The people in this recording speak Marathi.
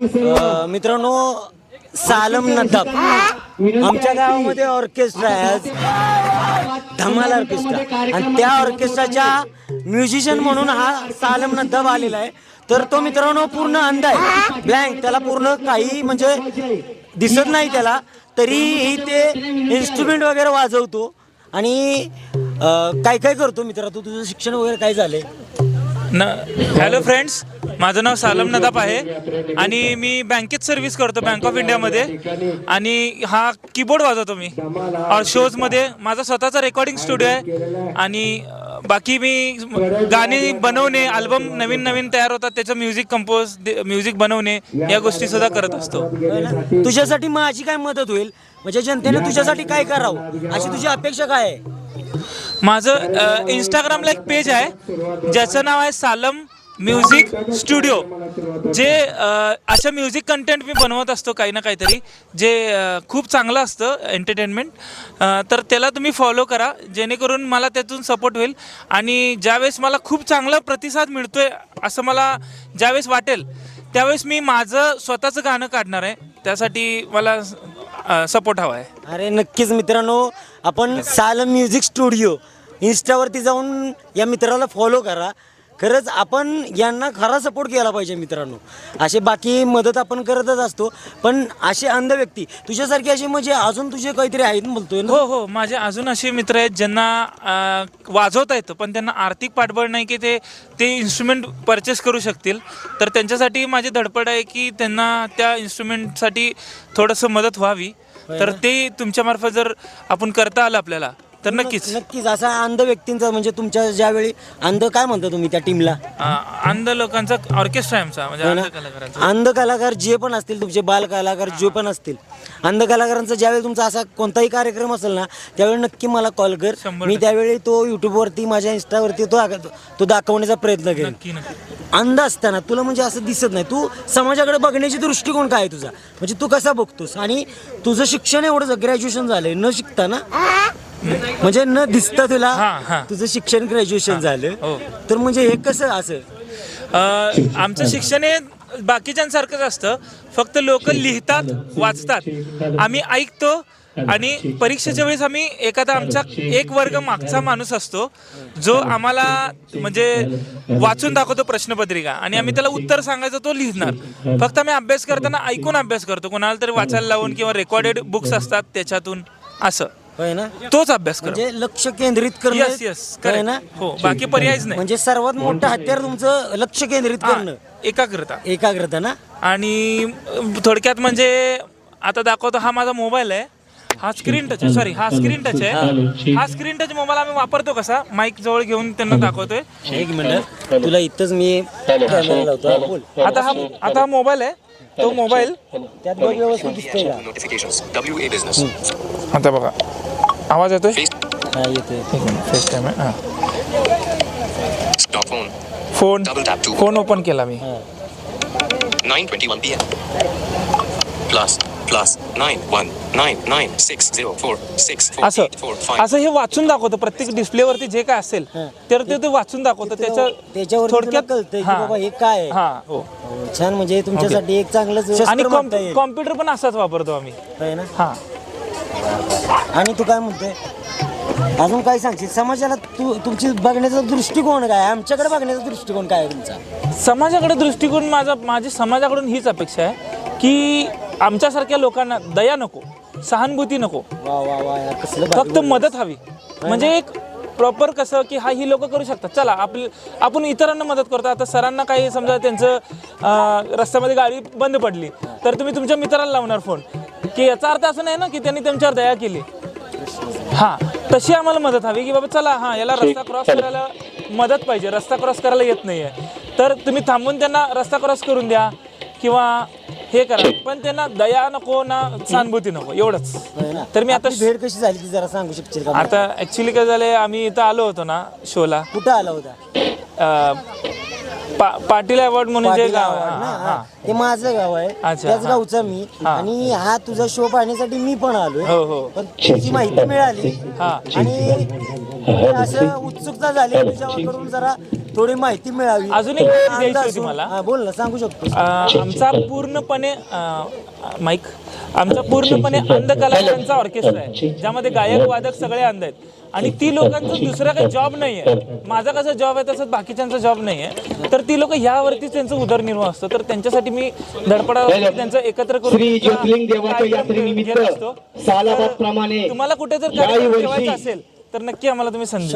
मित्रांनो सालम नदाब आमच्या गावामध्ये ऑर्केस्ट्रा आहे आज. धमाल ऑर्केस्ट्रा आणि त्या ऑर्केस्ट्राच्या म्युझिशियन म्हणून हा सालम नदाब आलेला आहे. तर तो मित्रांनो पूर्ण अंध आहे. ब्लँक त्याला पूर्ण काही म्हणजे दिसत नाही त्याला. तरीही ते इन्स्ट्रुमेंट वगैरे वाजवतो. आणि काय काय करतो मित्रा? तू तुझं शिक्षण वगैरे काय झालंय? न हॅलो फ्रेंड्स माझं नाव सालम नदाप आहे आणि मी बँकेत सर्व्हिस करतो बँक ऑफ इंडियामध्ये आणि हा कीबोर्ड वाजवतो मी. और शोजमध्ये माझा स्वतःचा रेकॉर्डिंग स्टुडिओ आहे. आणि बाकी मी गाणी बनवणे अल्बम नवीन नवीन तयार होतात त्याचं म्युझिक कंपोज म्युझिक बनवणे या गोष्टी सुद्धा करत असतो. ना? तुझ्यासाठी माझी काय मदत होईल? म्हणजे जनतेने तुझ्यासाठी काय करावं? अशी तुझी अपेक्षा काय आहे? माझं इंस्टाग्रामला एक पेज आहे. ज्याचं नाव आहे सालम म्युझिक स्टुडिओ जे अशा म्युझिक कंटेंट मी बनवत असतो काही ना काहीतरी जे खूप चांगलं असतं एंटरटेनमेंट तर त्याला तुम्ही फॉलो करा. जेणेकरून मला त्यातून सपोर्ट होईल. आणि ज्यावेळेस मला खूप चांगला प्रतिसाद मिळतोय असं मला ज्यावेळेस वाटेल त्यावेळेस मी माझं स्वतःचं गाणं काढणार आहे. त्यासाठी मला सपोर्ट हवा आहे. अरे नक्कीच मित्रांनो आपण सालम म्युझिक स्टुडिओ इन्स्टावरती जाऊन या मित्राला फॉलो करा. खरंच आपण यांना खरा सपोर्ट केला पाहिजे मित्रांनो. असे बाकी मदत आपण करतच असतो. पण असे अंध व्यक्ती तुझ्यासारखे असे म्हणजे अजून तुझे काहीतरी आहेत ना बोलतोय ना? हो हो. माझे अजून असे मित्र आहेत ज्यांना अ, वाजवता येतं पण त्यांना आर्थिक पाठबळ नाही की ते ते इन्स्ट्रुमेंट परचेस करू शकतील. तर त्यांच्यासाठी माझी धडपड आहे की त्यांना त्या इन्स्ट्रुमेंटसाठी थोडंसं मदत व्हावी. तर ते तुमच्यामार्फत जर आपण करता आलं आपल्याला तर नक्कीच. नक्कीच असा अंध व्यक्तींचा म्हणजे तुमच्या ज्यावेळी अंध काय म्हणता तुम्ही त्या टीमला? अंध लोकांचा ऑर्केस्ट्रा आहे आमचा म्हणजे हो? अंध कलाकारांचा. अंध कलाकार जे पण असतील तुमचे बाल कलाकार जे पण असतील अंध कलाकारांचा ज्यावेळी तुमचा असा कोणताही कार्यक्रम असेल ना त्यावेळी नक्की मला कॉल कर. मी त्यावेळी तो युट्यूबवरती माझ्या इंस्टावरती तो तो दाखवण्याचा प्रयत्न करेन. नक्की नक्की. अंध असताना तुला म्हणजे असं दिसत नाही. तू समाजाकडे बघण्याची दृष्टिकोन काय आहे तुझा? म्हणजे तू कसा बघतोस? आणि तुझं शिक्षण एवढं ग्रॅज्युएशन झालंय न शिकता ना म्हणजे न दिसता तुला हा, हा. तुझं शिक्षण ग्रॅज्युएशन हो. झालं. तर म्हणजे हे कसं असं? अ, आमचं शिक्षण हे बाकीच्यांसारखंच असतं. फक्त लोक लिहितात वाचतात. आम्ही ऐकतो आणि परीक्षेच्या वेळेस आम्ही एखादा आमचा एक वर्ग मागचा माणूस असतो जो आम्हाला म्हणजे वाचून दाखवतो प्रश्नपत्रिका आणि आम्ही त्याला उत्तर सांगायचं तो लिहिणार. फक्त आम्ही अभ्यास करताना ऐकून अभ्यास करतो. कोणाला तरी वाचायला लावून किंवा रेकॉर्डेड बुक्स असतात त्याच्यातून. असं. होय ना? तोच अभ्यास करतो म्हणजे लक्ष केंद्रित करणं येस येस होय ना? हो बाकी पर्यायच नाही. म्हणजे सर्वात मोठं हत्यार तुमचं लक्ष केंद्रित हा, करणं. एकाग्रता. एकाग्रता ना? आणि अं, थोडक्यात म्हणजे आता दाखवतो हा माझा मोबाईल आहे. हा स्क्रीन टच आहे. सॉरी हा स्क्रीन टच आहे. हा स्क्रीन टच मोबाईल आम्ही वापरतो कसा? माईक जवळ घेऊन त्यांना दाखवतोय. एक मिनिट. तुला इथंच मी कॅमेरा लावतो हा, बोल. आता हा आता हा मोबाईल आहे. तो मोबाईल त्यात बघ व्यवस्थित दिसतोय का? Notifications. WA Business. आता बघा. आवाज येतोय? हा येतोय फेस टाइम आहे. phone. Phone to phone open केला मी. 9:21 p.m. Plus plus nine one nine nine six zero four six four असं eight four five. असं हे वाचून दाखवतं. प्रत्येक डिस्प्लेवरती जे काय असेल तर ते ते वाचून दाखवतं. त्याच्या त्याच्यावर तुला कळतंय की हा. बाबा हे काय आहे. हा हो. हो, छान म्हणजे तुमच्यासाठी एक चांगलंच आणि. कॉम्प्युटर पण असाच वापरतो आम्ही. हा. आणि तू काय म्हणतोय? अजून काय सांगशील? समाजाला तू तुमची बघण्याचा दृष्टिकोन काय? आहे? आमच्याकडे बघण्याचा दृष्टिकोन काय आहे तुमचा? समाजाकडे दृष्टिकोन माझा माझी समाजाकडून हीच अपेक्षा आहे की आमच्यासारख्या लोकांना दया नको सहानुभूती नको. वा वा वा यार, कसलं भारी फक्त मदत हवी. म्हणजे एक प्रॉपर कसं की हा ही लोक करू शकतात. चला आपली आपण इतरांना मदत करतो. आता सरांना काही समजा त्यांचं अं, रस्त्यामध्ये गाडी बंद पडली तर तुम्ही तुमच्या मित्राला लावणार फोन की याचा अर्थ असं नाही ना की त्यांनी त्यांच्यावर दया केली. हा तशी आम्हाला मदत हवी की बाबा चला हा याला रस्ता क्रॉस करायला मदत पाहिजे. रस्ता क्रॉस करायला येत नाहीये. तर तुम्ही थांबून त्यांना रस्ता क्रॉस करून द्या किंवा हे करा. पण त्यांना दया नको ना सहानुभूती नको एवढंच. तर मी आता भेट कशी झाली ती जरा सांगू शकशील का आता ऍक्च्युली काय झालंय आम्ही इथं आलो होतो ना शोला. कुठं आला होता? अं, पा- पाटील अवॉर्ड म्हणून जे पाटील गाव आहे, ना? हा. ते माझं गाव आहे. अच्छा, त्याच हा. गावचा मी. हा. आणि हा तुझा शो पाहण्यासाठी मी पण हो हो. पण तुझी माहिती मिळाली. हा. आणि असं उत्सुकता झाली तुझ्याकडून जरा थोडी माहिती मिळावी. अजून एक माहिती द्यायची मला. हा, बोल ना सांगू शकतो अ, आमचा पूर्णपणे माईक. आमचा पूर्णपणे अंध कलाकारांचा ऑर्केस्ट्रा आहे. ज्यामध्ये गायक वादक सगळे अंध आहेत आणि ती लोकांचं दुसरा काही जॉब नाही आहे माझा कसं जॉब आहे तसंच बाकीच्यांचा जॉब नाही आहे तर ती लोक यावरतीच त्यांचं उदरनिर्वाह असतो. तर त्यांच्यासाठी मी धडपडा त्यांचं एकत्र करून तुम्हाला कुठे जर असेल तर नक्की आम्हाला तुम्ही संधी